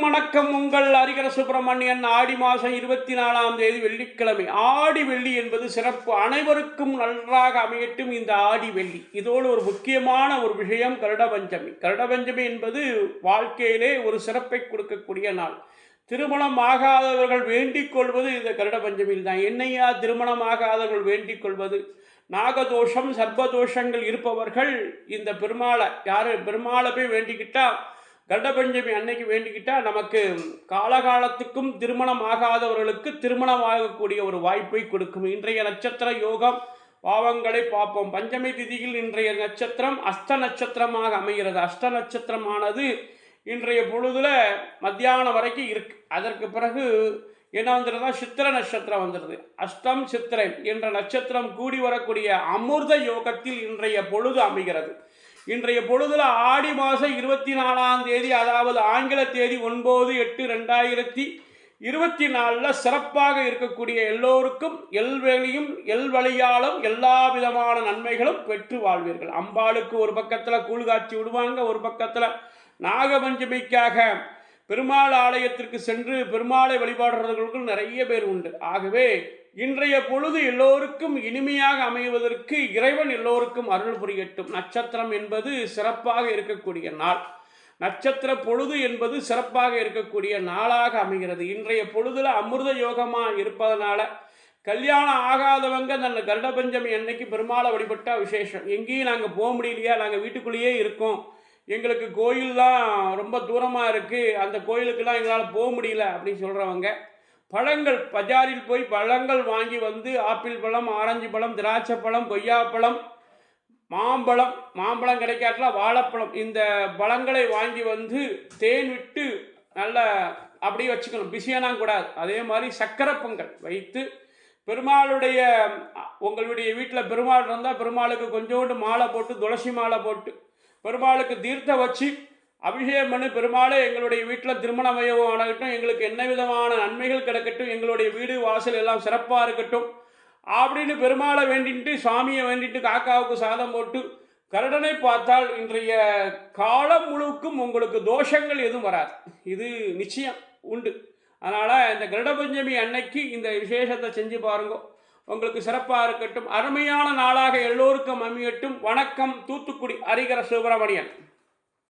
வணக்கம். உங்கள் அரிகர சுப்பிரமணியன் ஆடி மாதம் இருபத்தி நாலாம் தேதி வெள்ளிக்கிழமை. ஆடி வெள்ளி என்பது சிறப்பு. அனைவருக்கும் நன்றாக அமையட்டும் இந்த ஆடி வெள்ளி. இதோடு ஒரு முக்கியமான ஒரு விஷயம் கருடபஞ்சமி. கருடபஞ்சமி என்பது வாழ்க்கையிலே ஒரு சிறப்பை கொடுக்கக்கூடிய நாள். திருமணம் ஆகாதவர்கள் வேண்டிக் கொள்வது இந்த கருடபஞ்சமியில் தான். என்னையா திருமணம் ஆகாதவர்கள் வேண்டிக் கொள்வது? நாகதோஷம் சர்வதோஷங்கள் இருப்பவர்கள் இந்த பெருமாளை யார்? பெருமாளை போய் வேண்டிக்கிட்டால் கண்டபஞ்சமி அன்னைக்கு வேண்டிக்கிட்டால் நமக்கு காலகாலத்துக்கும் திருமணம் ஆகாதவர்களுக்கு திருமணம் ஆகக்கூடிய ஒரு வாய்ப்பை கொடுக்கும். இன்றைய நட்சத்திர யோகம் பாவங்களை பார்ப்போம். பஞ்சமி திதியில் இன்றைய நட்சத்திரம் அஸ்த நட்சத்திரமாக அமைகிறது. அஷ்ட நட்சத்திரமானது இன்றைய பொழுதுல மத்தியானம் வரைக்கும் இருக்கு. அதற்கு பிறகு என்ன வந்துடுறதா சித்திர நட்சத்திரம் வந்துடுது அஷ்டம் சித்திரை என்ற நட்சத்திரம் கூடி வரக்கூடிய அமிர்த யோகத்தில் இன்றைய பொழுது அமைகிறது. இன்றைய பொழுதுல ஆடி மாதம் இருபத்தி நாலாம் தேதி அதாவது ஆங்கில தேதி ஒன்பது எட்டு ரெண்டாயிரத்தி இருபத்தி நாலில் சிறப்பாக இருக்கக்கூடிய எல்லோருக்கும் எல்வெளியும் எல்வழியாலும் எல்லா விதமான நன்மைகளும் பெற்று வாழ்வீர்கள். அம்பாளுக்கு ஒரு பக்கத்தில் கூழ்காட்சி காய்ச்சி விடுவாங்க ஒரு பக்கத்தில் நாகபஞ்சமிக்காக பெருமாள் ஆலயத்திற்கு சென்று பெருமாளை வழிபாடுறவர்களுக்கும் நிறைய பேர் உண்டு. ஆகவே இன்றைய பொழுது எல்லோருக்கும் இனிமையாக அமைவதற்கு இறைவன் எல்லோருக்கும் அருள் புரியட்டும். நட்சத்திரம் என்பது சிறப்பாக இருக்கக்கூடிய நாள். நட்சத்திர பொழுது என்பது சிறப்பாக இருக்கக்கூடிய நாளாக அமைகிறது. இன்றைய பொழுதுல அமிர்த யோகமாக இருப்பதனால கல்யாணம் ஆகாதவங்க அந்த கருட பஞ்சமி அன்னைக்கு பெருமாளை வழிபட்டா விசேஷம். எங்கேயும் நாங்கள் போக முடியலையா? நாங்கள் வீட்டுக்குள்ளேயே இருக்கோம். எங்களுக்கு கோயில்லாம் ரொம்ப தூரமாக இருக்குது அந்த கோயிலுக்கெல்லாம் எங்களால் போக முடியல அப்படின்னு சொல்கிறவங்க பழங்கள் பஜாரில் போய் பழங்கள் வாங்கி வந்து ஆப்பிள் பழம் ஆரஞ்சு பழம் திராட்சை பழம் கொய்யாப்பழம் மாம்பழம் மாம்பழம் கிடைக்காட்டில் வாழைப்பழம். இந்த பழங்களை வாங்கி வந்து தேன் விட்டு நல்ல அப்படியே வச்சுக்கணும். பிஸியானா கூடாது அதே. மாதிரி சக்கரை பொங்கல் வைத்து பெருமாளுடைய உங்களுடைய வீட்டில் பெருமாள் இருந்தால் பெருமாளுக்கு கொஞ்சோண்டு மாலை போட்டு துளசி மாலை போட்டு பெருமாளுக்கு தீர்த்தம் வச்சு அபிஷேகம் பண்ணி பெருமாளே எங்களுடைய வீட்டில் திருமண வயவு ஆகட்டும் எங்களுக்கு என்ன விதமான நன்மைகள் கிடைக்கட்டும் எங்களுடைய வீடு வாசல் எல்லாம் சிறப்பாக இருக்கட்டும் அப்படின்னு பெருமாளை வேண்டிட்டு சாமியை வேண்டிட்டு காக்காவுக்கு சாதம் போட்டு கருடனை பார்த்தால் இன்றைய காலம் முழுக்கும் உங்களுக்கு தோஷங்கள் எதுவும் வராது. இது நிச்சயம் உண்டு. அதனால் இந்த கருட பஞ்சமி அன்னைக்கு இந்த விசேஷத்தை செஞ்சு பாருங்க. உங்களுக்கு சிறப்பாக இருக்கட்டும். அருமையான நாளாக எல்லோருக்கும் அமையட்டும். வணக்கம் தூத்துக்குடி ஹரிகர சுப்பிரமணியன்.